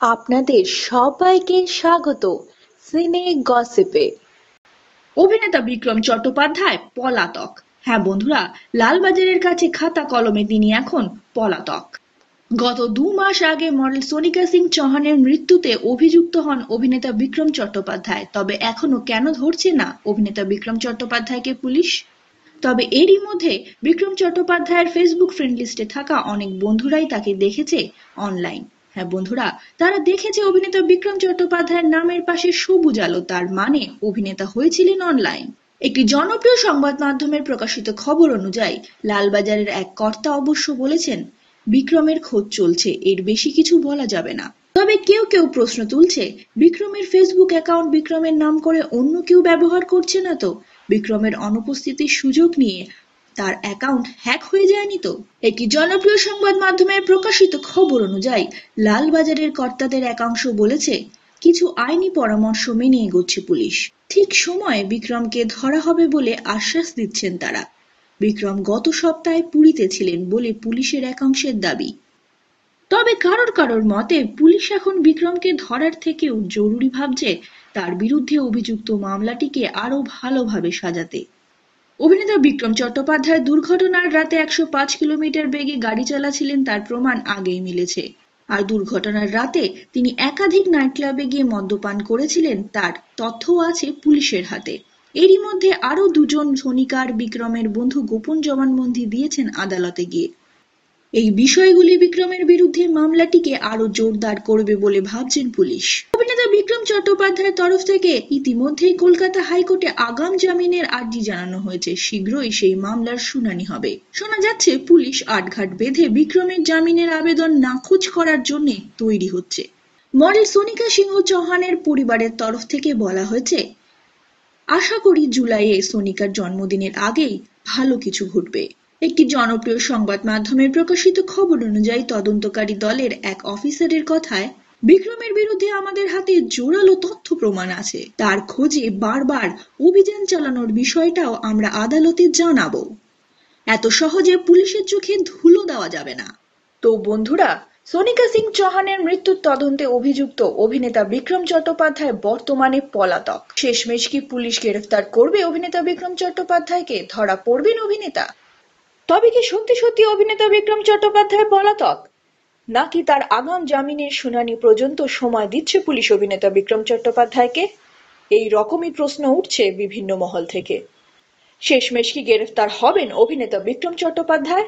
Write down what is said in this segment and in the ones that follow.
আপনাদের সবাইকে স্বাগত সিনে গসিপে। অভিনেতা বিক্রম চট্টোপাধ্যায়, পলাতক। হ্যাঁ বন্ধুরা, লালবাজারের কাছে খাতা কলমে তিনি এখন পলাতক। গত দু মাস আগে মডেল সোনিকা সিং চৌহানের মৃত্যুতে অভিযুক্ত হন অভিনেতা বিক্রম চট্টোপাধ্যায়। তবে এখনও কেন ধরছে না অভিনেতা বিক্রম চট্টোপাধ্যায়কে পুলিশ? তবে এরই মধ্যে বিক্রম চট্টোপাধ্যায়ের ফেসবুক ফ্রেন্ড লিস্টে থাকা অনেক বন্ধুরাই তাকে দেখেছে অনলাইন। হ্যাঁ বন্ধুরা, তারা দেখেছে অভিনেতা বিক্রম চট্টোপাধ্যায়ের নামের পাশে সবুজ আলো, তার মানে অভিনেতা হয়েছিলেন অনলাইন একটি জনপ্রিয় সংবাদ মাধ্যমের প্রকাশিত খবর অনুযায়ী, লালবাজারের এক কর্তা অবশ্য বলেছেন, বিক্রমের খোঁজ চলছে, এর বেশি কিছু বলা যাবে না। তবে কেউ কেউ প্রশ্ন তুলছে, বিক্রমের ফেসবুক অ্যাকাউন্ট বিক্রমের নাম করে অন্য কেউ ব্যবহার করছে না তো? বিক্রমের অনুপস্থিতির সুযোগ নিয়ে তার অ্যাকাউন্ট হ্যাক হয়ে যায়নি তো? একটি জনপ্রিয় সংবাদ মাধ্যমে প্রকাশিত খবর অনুযায়ী, লালবাজারের কর্তাদের একাংশ বলেছে, কিছু আইনি পরামর্শ মেনে এগোচ্ছে পুলিশ। ঠিক সময়ে বিক্রমকে ধরা হবে বলে আশ্বাস দিচ্ছেন তারা। বিক্রম গত সপ্তাহে পুরীতে ছিলেন বলে পুলিশের একাংশের দাবি। তবে কারোর কারোর মতে, পুলিশ এখন বিক্রমকে ধরার থেকেও জরুরি ভাবছে, তার বিরুদ্ধে অভিযুক্ত মামলাটিকে আরও ভালোভাবে সাজাতে। অভিনেতা বিক্রম চট্টোপাধ্যায় দুর্ঘটনার রাতে একশো পাঁচ কিলোমিটার বেগে গাড়ি চালাছিলেন তার প্রমাণ আগেই মিলেছে। আর দুর্ঘটনার রাতে তিনি একাধিক নাইট ক্লাবে গিয়ে মদ্যপান করেছিলেন তার তথ্য আছে পুলিশের হাতে। এরই মধ্যে আরও দুজন সনিকার বিক্রমের বন্ধু গোপন জবানবন্দি দিয়েছেন আদালতে গিয়ে। এই বিষয়গুলি বিক্রমের বিরুদ্ধে মামলাটিকে আরও জোরদার করবে বলে ভাবছেন পুলিশ। অভিনেতা বিক্রম চট্টোপাধ্যায়ের তরফ থেকে ইতিমধ্যেই কলকাতা হাইকোর্টে আগাম জামিনের আর্জি জানানো হয়েছে। শীঘ্রই সেই মামলার শুনানি হবে। শোনা যাচ্ছে, পুলিশ আটঘাট বেঁধে বিক্রমের জামিনের আবেদন নাকচ করার জন্য তৈরি হচ্ছে। মডেল সোনিকা সিংহ চৌহানের পরিবারের তরফ থেকে বলা হয়েছে, আশা করি জুলাইয়ে সোনিকার জন্মদিনের আগেই ভালো কিছু ঘটবে। একটি জনপ্রিয় সংবাদ মাধ্যমে প্রকাশিত খবর অনুযায়ী তদন্তকারী দলের এক অফিসারের কথায় বিক্রমের বিরুদ্ধে আমাদের হাতে জোরালো তথ্য প্রমাণ আছে। তার খোঁজে বারবার অভিযান চালানোর বিষয়টাও আমরা আদালতে জানাব। এত সহজে পুলিশের চোখে ধুলো দেওয়া যাবে না। তো বন্ধুরা, সোনিকা সিং চৌহানের মৃত্যুর তদন্তে অভিযুক্ত অভিনেতা বিক্রম চট্টোপাধ্যায় বর্তমানে পলাতক। শেষমেশ কি পুলিশ গ্রেফতার করবে অভিনেতা বিক্রম চট্টোপাধ্যায়কে? ধরা পড়বেন অভিনেতা। তবে কি সত্যি সত্যি অভিনেতা বিক্রম চট্টোপাধ্যায় পলাতক? নাকি তার আগাম জামিনের শুনানি পর্যন্ত সময় দিচ্ছে পুলিশ অভিনেতা বিক্রম চট্টোপাধ্যায়কে? এই রকমই প্রশ্ন উঠছে বিভিন্ন মহল থেকে। শেষমেশ কি গ্রেফতার হবেন অভিনেতা বিক্রম চট্টোপাধ্যায়?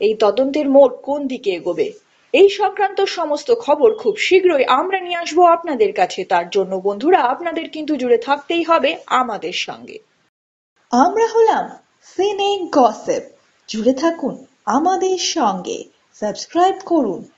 এই তদন্তের মোড় কোন দিকে এগোবে? এই সংক্রান্ত সমস্ত খবর খুব শীঘ্রই আমরা নিয়ে আসব আপনাদের কাছে। তার জন্য বন্ধুরা, আপনাদের কিন্তু জুড়ে থাকতেই হবে আমাদের সঙ্গে। আমরা হলাম সিনে গসিপ জুড়ে থাকুন আমাদের সঙ্গে। সাবস্ক্রাইব করুন।